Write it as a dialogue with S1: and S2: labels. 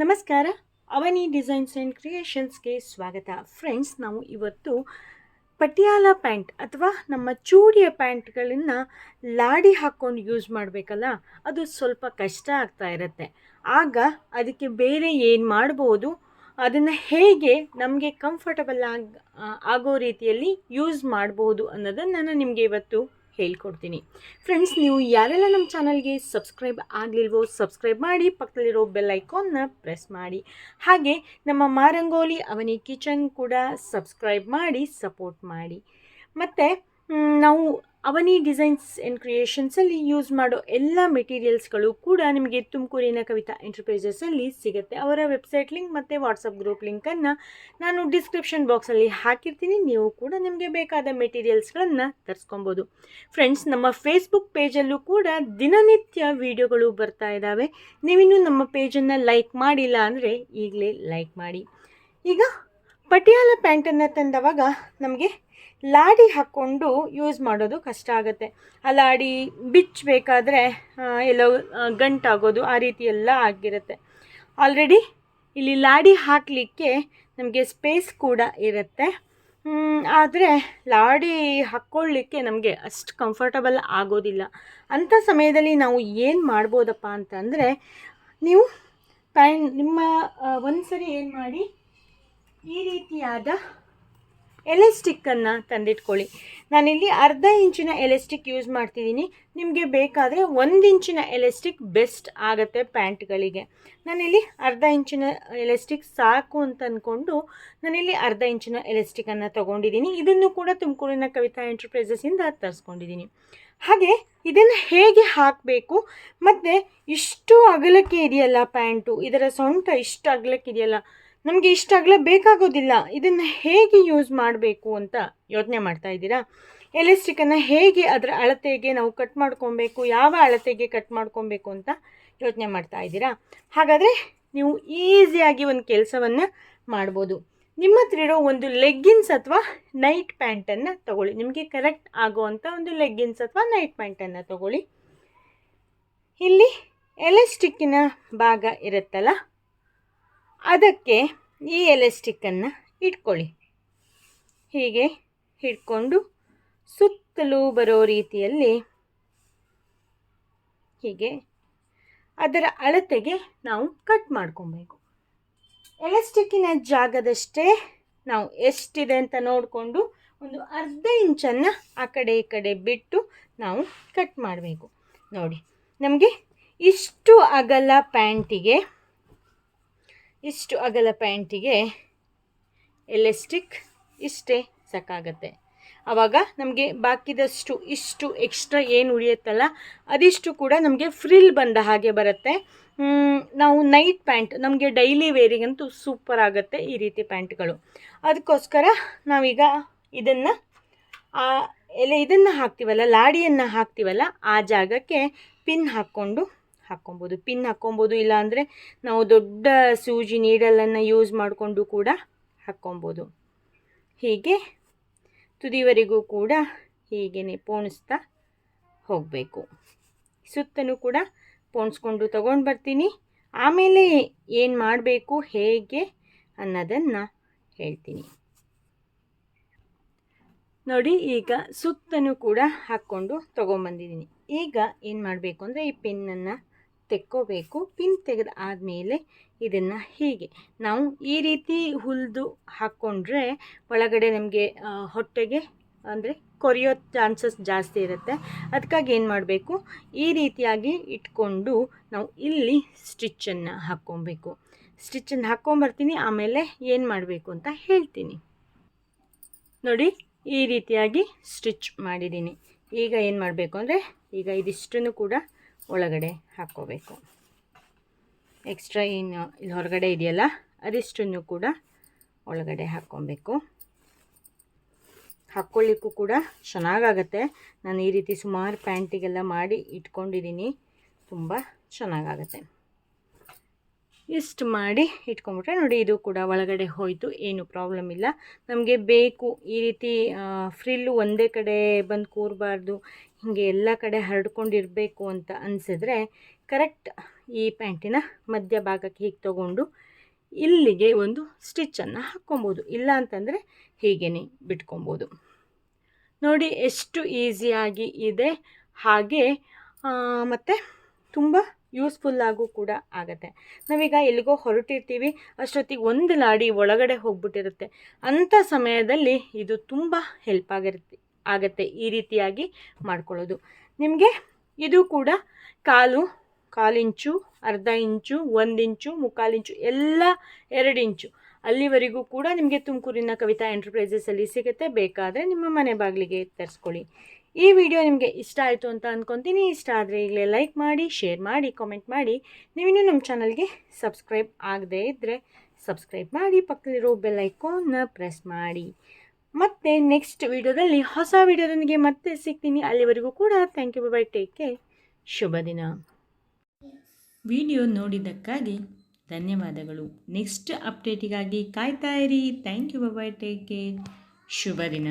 S1: ನಮಸ್ಕಾರ. ಅವನಿ designs and ಕ್ರಿಯೇಷನ್ಸ್ಗೆ ಸ್ವಾಗತ. Friends, ನಾವು ಇವತ್ತು ಪಟಿಯಾಲ ಪ್ಯಾಂಟ್ ಅಥವಾ ನಮ್ಮ ಚೂಡಿಯ ಪ್ಯಾಂಟ್ಗಳನ್ನು ಲಾಡಿ ಹಾಕ್ಕೊಂಡು ಯೂಸ್ ಮಾಡಬೇಕಲ್ಲ? ಅದು ಸ್ವಲ್ಪ ಕಷ್ಟ ಆಗ್ತಾ ಇರುತ್ತೆ. ಆಗ ಅದಕ್ಕೆ ಬೇರೆ ಏನು ಮಾಡ್ಬೋದು? ಅದನ್ನು ಹೇಗೆ ನಮಗೆ ಕಂಫರ್ಟಬಲ್ ಆಗ ಆಗೋ ರೀತಿಯಲ್ಲಿ ಯೂಸ್ ಮಾಡ್ಬೋದು ಅನ್ನೋದನ್ನು ನಾನು ನಿಮಗೆ ಇವತ್ತು ಹೇಳ್ಕೊಡ್ತೀನಿ. ಫ್ರೆಂಡ್ಸ್ ನೀವು ಯಾರೆಲ್ಲ ನಮ್ಮ ಚಾನಲ್ಗೆ ಸಬ್ಸ್ಕ್ರೈಬ್ ಆಗಲಿಲ್ವೋ ಸಬ್ಸ್ಕ್ರೈಬ್ ಮಾಡಿ, ಪಕ್ಕದಲ್ಲಿರೋ ಬೆಲ್ ಐಕಾನ್ನ ಪ್ರೆಸ್ ಮಾಡಿ. ಹಾಗೆ ನಮ್ಮ ಮಾರಂಗೋಲಿ ಅವನಿ ಕಿಚನ್ ಕೂಡ ಸಬ್ಸ್ಕ್ರೈಬ್ ಮಾಡಿ ಸಪೋರ್ಟ್ ಮಾಡಿ. ಮತ್ತು ನಾವು ಅವನಿ ಡಿಸೈನ್ಸ್ ಆ್ಯಂಡ್ ಕ್ರಿಯೇಷನ್ಸಲ್ಲಿ ಯೂಸ್ ಮಾಡೋ ಎಲ್ಲ ಮೆಟೀರಿಯಲ್ಸ್ಗಳು ಕೂಡ ನಿಮಗೆ ತುಮಕೂರಿನ ಕವಿತಾ ಎಂಟರ್ಪ್ರೈಸಸಲ್ಲಿ ಸಿಗುತ್ತೆ. ಅವರ ವೆಬ್ಸೈಟ್ ಲಿಂಕ್ ಮತ್ತು ವಾಟ್ಸಪ್ ಗ್ರೂಪ್ ಲಿಂಕನ್ನು ನಾನು ಡಿಸ್ಕ್ರಿಪ್ಷನ್ ಬಾಕ್ಸಲ್ಲಿ ಹಾಕಿರ್ತೀನಿ. ನೀವು ಕೂಡ ನಿಮಗೆ ಬೇಕಾದ ಮೆಟೀರಿಯಲ್ಸ್ಗಳನ್ನು ತರಿಸ್ಕೊಬೋದು. ಫ್ರೆಂಡ್ಸ್ ನಮ್ಮ ಫೇಸ್ಬುಕ್ ಪೇಜಲ್ಲೂ ಕೂಡ ದಿನನಿತ್ಯ ವಿಡಿಯೋಗಳು ಬರ್ತಾ ಇದ್ದಾವೆ ನೀವಿನ್ನೂ ನಮ್ಮ ಪೇಜನ್ನು ಲೈಕ್ ಮಾಡಿಲ್ಲ ಅಂದರೆ ಈಗಲೇ ಲೈಕ್ ಮಾಡಿ. ಈಗ ಪಟಿಯಾಲ ಪ್ಯಾಂಟನ್ನು ತಂದವಾಗ ನಮಗೆ ಲಾಡಿ ಹಾಕ್ಕೊಂಡು ಯೂಸ್ ಮಾಡೋದು ಕಷ್ಟ ಆಗುತ್ತೆ. ಆ ಲಾಡಿ ಬಿಚ್ಚಬೇಕಾದ್ರೆ ಎಲ್ಲೋ ಗಂಟಾಗೋದು ಆ ರೀತಿ ಎಲ್ಲ ಆಗಿರುತ್ತೆ. ಆಲ್ರೆಡಿ ಇಲ್ಲಿ ಲಾಡಿ ಹಾಕಲಿಕ್ಕೆ ನಮಗೆ ಸ್ಪೇಸ್ ಕೂಡ ಇರುತ್ತೆ. ಆದರೆ ಲಾಡಿ ಹಾಕ್ಕೊಳ್ಳಿಕ್ಕೆ ನಮಗೆ ಅಷ್ಟು ಕಂಫರ್ಟಬಲ್ ಆಗೋದಿಲ್ಲ. ಅಂಥ ಸಮಯದಲ್ಲಿ ನಾವು ಏನು ಮಾಡ್ಬೋದಪ್ಪ ಅಂತಂದರೆ, ನೀವು ಪ್ಯಾನ್, ನಿಮ್ಮ ಒಂದು ಸರಿ ಏನು ಮಾಡಿ, ಈ ರೀತಿಯಾದ ಎಲೆಸ್ಟಿಕ್ಕನ್ನು ತಂದಿಟ್ಕೊಳ್ಳಿ. ನಾನಿಲ್ಲಿ ಅರ್ಧ ಇಂಚಿನ ಎಲೆಸ್ಟಿಕ್ ಯೂಸ್ ಮಾಡ್ತಿದ್ದೀನಿ. ನಿಮಗೆ ಬೇಕಾದರೆ ಒಂದು ಇಂಚಿನ ಎಲೆಸ್ಟಿಕ್ ಬೆಸ್ಟ್ ಆಗುತ್ತೆ ಪ್ಯಾಂಟ್ಗಳಿಗೆ. ನಾನಿಲ್ಲಿ ಅರ್ಧ ಇಂಚಿನ ಎಲೆಸ್ಟಿಕ್ ಸಾಕು ಅಂತ ಅಂದ್ಕೊಂಡು ನಾನಿಲ್ಲಿ ಅರ್ಧ ಇಂಚಿನ ಎಲೆಸ್ಟಿಕನ್ನು ತೊಗೊಂಡಿದ್ದೀನಿ. ಇದನ್ನು ಕೂಡ ತುಮಕೂರಿನ ಕವಿತಾ ಎಂಟರ್ಪ್ರೈಸಸ್ಸಿಂದ ತರಿಸ್ಕೊಂಡಿದ್ದೀನಿ. ಹಾಗೆ ಇದನ್ನು ಹೇಗೆ ಹಾಕಬೇಕು? ಮತ್ತು ಇಷ್ಟು ಅಗಲಕ್ಕೆ ಇದೆಯಲ್ಲ ಪ್ಯಾಂಟು? ಇದರ ಸೊಂಟ ಇಷ್ಟು ಅಗಲಕ್ಕೆ ಇದೆಯಲ್ಲ? ನಮಗೆ ಇಷ್ಟ ಅಗಲ ಬೇಕಾಗೋದಿಲ್ಲ. ಇದನ್ನು ಹೇಗೆ ಯೂಸ್ ಮಾಡಬೇಕು ಅಂತ ಯೋಚನೆ ಮಾಡ್ತಾ ಇದ್ದೀರಾ? ಎಲೆಸ್ಟಿಕನ್ನು ಹೇಗೆ ಅದರ ಅಳತೆಗೆ ನಾವು ಕಟ್ ಮಾಡ್ಕೊಬೇಕು, ಯಾವ ಅಳತೆಗೆ ಕಟ್ ಮಾಡ್ಕೊಬೇಕು ಅಂತ ಯೋಚನೆ ಮಾಡ್ತಾ ಇದ್ದೀರಾ? ಹಾಗಾದರೆ ನೀವು ಈಸಿಯಾಗಿ ಒಂದು ಕೆಲಸವನ್ನು ಮಾಡ್ಬೋದು. ನಿಮ್ಮ ಹತ್ರ ಇರೋ ಒಂದು ಲೆಗ್ಗಿನ್ಸ್ ಅಥವಾ ನೈಟ್ ಪ್ಯಾಂಟನ್ನು ತಗೊಳ್ಳಿ. ನಿಮಗೆ ಕರೆಕ್ಟ್ ಆಗುವಂಥ ಒಂದು ಲೆಗ್ಗಿನ್ಸ್ ಅಥವಾ ನೈಟ್ ಪ್ಯಾಂಟನ್ನು ತಗೊಳ್ಳಿ. ಇಲ್ಲಿ ಎಲೆಸ್ಟಿಕ್ಕಿನ ಭಾಗ ಇರುತ್ತಲ್ಲ? ಅದಕ್ಕೆ ಈ ಎಲೆಸ್ಟಿಕ್ಕನ್ನು ಇಟ್ಕೊಳ್ಳಿ. ಹೀಗೆ ಹಿಡ್ಕೊಂಡು ಸುತ್ತಲೂ ಬರೋ ರೀತಿಯಲ್ಲಿ ಹೀಗೆ ಅದರ ಅಳತೆಗೆ ನಾವು ಕಟ್ ಮಾಡ್ಕೊಬೇಕು. ಎಲೆಸ್ಟಿಕ್ಕಿನ ಜಾಗದಷ್ಟೇ ನಾವು ಎಷ್ಟಿದೆ ಅಂತ ನೋಡಿಕೊಂಡು ಒಂದು ಅರ್ಧ ಇಂಚನ್ನು ಆ ಕಡೆ ಈ ಕಡೆ ಬಿಟ್ಟು ನಾವು ಕಟ್ ಮಾಡಬೇಕು. ನೋಡಿ, ನಮಗೆ ಇಷ್ಟು ಅಗಲ ಪ್ಯಾಂಟಿಗೆ ಇಷ್ಟು ಅಗಲ ಪ್ಯಾಂಟಿಗೆ ಎಲೆಸ್ಟಿಕ್ ಇಷ್ಟೇ ಸಾಕಾಗತ್ತೆ. ಆವಾಗ ನಮಗೆ ಬಾಕಿದಷ್ಟು ಇಷ್ಟು ಎಕ್ಸ್ಟ್ರಾ ಏನು ಉಳಿಯುತ್ತಲ್ಲ, ಅದಿಷ್ಟು ಕೂಡ ನಮಗೆ ಫ್ರಿಲ್ ಬಂದ ಹಾಗೆ ಬರುತ್ತೆ. ನಾವು ನೈಟ್ ಪ್ಯಾಂಟ್, ನಮಗೆ ಡೈಲಿ ವೇರಿಗಂತೂ ಸೂಪರ್ ಆಗುತ್ತೆ ಈ ರೀತಿ ಪ್ಯಾಂಟ್ಗಳು. ಅದಕ್ಕೋಸ್ಕರ ನಾವೀಗ ಇದನ್ನು ಎಲೆ ಇದನ್ನು ಹಾಕ್ತೀವಲ್ಲ, ಲಾಡಿಯನ್ನು ಹಾಕ್ತೀವಲ್ಲ, ಆ ಜಾಗಕ್ಕೆ ಪಿನ್ ಹಾಕ್ಕೊಂಡು ಹಾಕ್ಕೊಬೋದು. ಪಿನ್ ಹಾಕ್ಕೊಬೋದು, ಇಲ್ಲಾಂದರೆ ನಾವು ದೊಡ್ಡ ಸೂಜಿ ನೀಡಲನ್ನು ಯೂಸ್ ಮಾಡಿಕೊಂಡು ಕೂಡ ಹಾಕ್ಕೊಬೋದು. ಹೀಗೆ ತುದಿವರೆಗೂ ಕೂಡ ಹೀಗೇ ಪೋಣಿಸ್ತಾ ಹೋಗಬೇಕು. ಸುತ್ತಲೂ ಕೂಡ ಪೋಣಿಸ್ಕೊಂಡು ತಗೊಂಡು ಬರ್ತೀನಿ. ಆಮೇಲೆ ಏನು ಮಾಡಬೇಕು, ಹೇಗೆ ಅನ್ನೋದನ್ನು ಹೇಳ್ತೀನಿ. ನೋಡಿ, ಈಗ ಸುತ್ತನೂ ಕೂಡ ಹಾಕ್ಕೊಂಡು ತೊಗೊಂಬಂದಿದ್ದೀನಿ. ಈಗ ಏನು ಮಾಡಬೇಕು ಅಂದರೆ ಈ ಪಿನ್ನನ್ನು ತೆಕ್ಕೋಬೇಕು. ಪಿನ್ ತೆಗೆದ ಆದಮೇಲೆ ಇದನ್ನು ಹೀಗೆ. ನಾವು ಈ ರೀತಿ ಹುಲ್ದು ಹಾಕ್ಕೊಂಡ್ರೆ ಒಳಗಡೆ ನಮಗೆ ಹೊಟ್ಟೆಗೆ ಅಂದರೆ ಕೊರಿಯೋ ಚಾನ್ಸಸ್ ಜಾಸ್ತಿ ಇರುತ್ತೆ. ಅದಕ್ಕಾಗಿ ಏನು ಮಾಡಬೇಕು? ಈ ರೀತಿಯಾಗಿ ಇಟ್ಕೊಂಡು ನಾವು ಇಲ್ಲಿ ಸ್ಟಿಚ್ಚನ್ನು ಹಾಕ್ಕೊಬೇಕು. ಸ್ಟಿಚ್ಚನ್ನು ಹಾಕ್ಕೊಂಬರ್ತೀನಿ, ಆಮೇಲೆ ಏನು ಮಾಡಬೇಕು ಅಂತ ಹೇಳ್ತೀನಿ. ನೋಡಿ, ಈ ರೀತಿಯಾಗಿ ಸ್ಟಿಚ್ ಮಾಡಿದ್ದೀನಿ. ಈಗ ಏನು ಮಾಡಬೇಕು ಅಂದರೆ, ಈಗ ಇದಿಷ್ಟನ್ನು ಕೂಡ ಒಳಗಡೆ ಹಾಕ್ಕೋಬೇಕು. ಎಕ್ಸ್ಟ್ರಾ ಏನು ಇಲ್ಲಿ ಹೊರಗಡೆ ಇದೆಯಲ್ಲ, ಅದಿಷ್ಟನ್ನು ಕೂಡ ಒಳಗಡೆ ಹಾಕ್ಕೊಬೇಕು. ಹಾಕ್ಕೊಳ್ಳಿಕ್ಕೂ ಕೂಡ ಚೆನ್ನಾಗಾಗತ್ತೆ. ನಾನು ಈ ರೀತಿ ಸುಮಾರು ಪ್ಯಾಂಟಿಗೆಲ್ಲ ಮಾಡಿ ಇಟ್ಕೊಂಡಿದ್ದೀನಿ. ತುಂಬ ಚೆನ್ನಾಗಾಗತ್ತೆ. ಇಷ್ಟು ಮಾಡಿ ಇಟ್ಕೊಂಡ್ಬಿಟ್ರೆ ನೋಡಿ ಇದು ಕೂಡ ಒಳಗಡೆ ಹೋಯಿತು, ಏನು ಪ್ರಾಬ್ಲಮ್ ಇಲ್ಲ. ನಮಗೆ ಬೇಕು ಈ ರೀತಿ ಫ್ರಿಲ್ಲು ಒಂದೇ ಕಡೆ ಬಂದು ಕೂರಬಾರ್ದು, ಹೀಗೆ ಎಲ್ಲ ಕಡೆ ಹರಡ್ಕೊಂಡಿರಬೇಕು ಅಂತ ಅನಿಸಿದ್ರೆ ಕರೆಕ್ಟ್ ಈ ಪ್ಯಾಂಟಿನ ಮಧ್ಯ ಭಾಗಕ್ಕೆ ಹೀಗೆ ತೊಗೊಂಡು ಇಲ್ಲಿಗೆ ಒಂದು ಸ್ಟಿಚ್ಚನ್ನು ಹಾಕ್ಕೊಬೋದು. ಇಲ್ಲ ಅಂತಂದರೆ ಹೀಗೇ ಬಿಟ್ಕೊಬೋದು. ನೋಡಿ ಎಷ್ಟು ಈಸಿಯಾಗಿ ಇದೆ. ಹಾಗೆ ಮತ್ತು ತುಂಬ ಯೂಸ್ಫುಲ್ಲಾಗೂ ಕೂಡ ಆಗುತ್ತೆ. ನಾವೀಗ ಎಲ್ಲಿಗೋ ಹೊರಟಿರ್ತೀವಿ, ಅಷ್ಟೊತ್ತಿಗೆ ಒಂದು ಲಾಡಿ ಒಳಗಡೆ ಹೋಗ್ಬಿಟ್ಟಿರುತ್ತೆ. ಅಂಥ ಸಮಯದಲ್ಲಿ ಇದು ತುಂಬ ಹೆಲ್ಪ್ ಆಗಿರುತ್ತೆ, ಆಗತ್ತೆ ಈ ರೀತಿಯಾಗಿ ಮಾಡ್ಕೊಳ್ಳೋದು. ನಿಮಗೆ ಇದು ಕೂಡ ಕಾಲು ಕಾಲಿಂಚು ಅರ್ಧ ಇಂಚು, ಒಂದು ಇಂಚು, ಮುಕ್ಕಾಲು ಇಂಚು, ಎಲ್ಲ ಎರಡು ಇಂಚು. ಅಲ್ಲಿವರೆಗೂ ಕೂಡ ನಿಮಗೆ ತುಮಕೂರಿನ ಕವಿತಾ ಎಂಟರ್ಪ್ರೈಸಸಲ್ಲಿ ಸಿಗುತ್ತೆ. ಬೇಕಾದರೆ ನಿಮ್ಮ ಮನೆ ಬಾಗಿಲಿಗೆ ತರಿಸ್ಕೊಳ್ಳಿ. ಈ ವಿಡಿಯೋ ನಿಮಗೆ ಇಷ್ಟ ಆಯಿತು ಅಂತ ಅಂದ್ಕೊತೀನಿ ಇಷ್ಟ ಆದರೆ ಈಗಲೇ ಲೈಕ್ ಮಾಡಿ ಶೇರ್ ಮಾಡಿ ಕಾಮೆಂಟ್ ಮಾಡಿ. ನೀವಿನ್ನೂ ನಮ್ಮ ಚಾನಲ್ಗೆ ಸಬ್ಸ್ಕ್ರೈಬ್ ಆಗದೇ ಇದ್ದರೆ ಸಬ್ಸ್ಕ್ರೈಬ್ ಮಾಡಿ, ಪಕ್ಕದಲ್ಲಿರೋ ಬೆಲ್ ಐಕಾನ್ನ ಪ್ರೆಸ್ ಮಾಡಿ. ಮತ್ತೆ ನೆಕ್ಸ್ಟ್ ವಿಡಿಯೋದಲ್ಲಿ ಹೊಸ ವಿಡಿಯೋದೊಂದಿಗೆ ಮತ್ತೆ ಸಿಗ್ತೀನಿ. ಅಲ್ಲಿವರೆಗೂ ಕೂಡ thank you bye take care ಶುಭ ದಿನ. ವಿಡಿಯೋ ನೋಡಿದ್ದಕ್ಕಾಗಿ ಧನ್ಯವಾದಗಳು. ನೆಕ್ಸ್ಟ್ ಅಪ್ಡೇಟಿಗಾಗಿ ಕಾಯ್ತಾ ಇರಿ. Thank you bye take care ಶುಭ ದಿನ.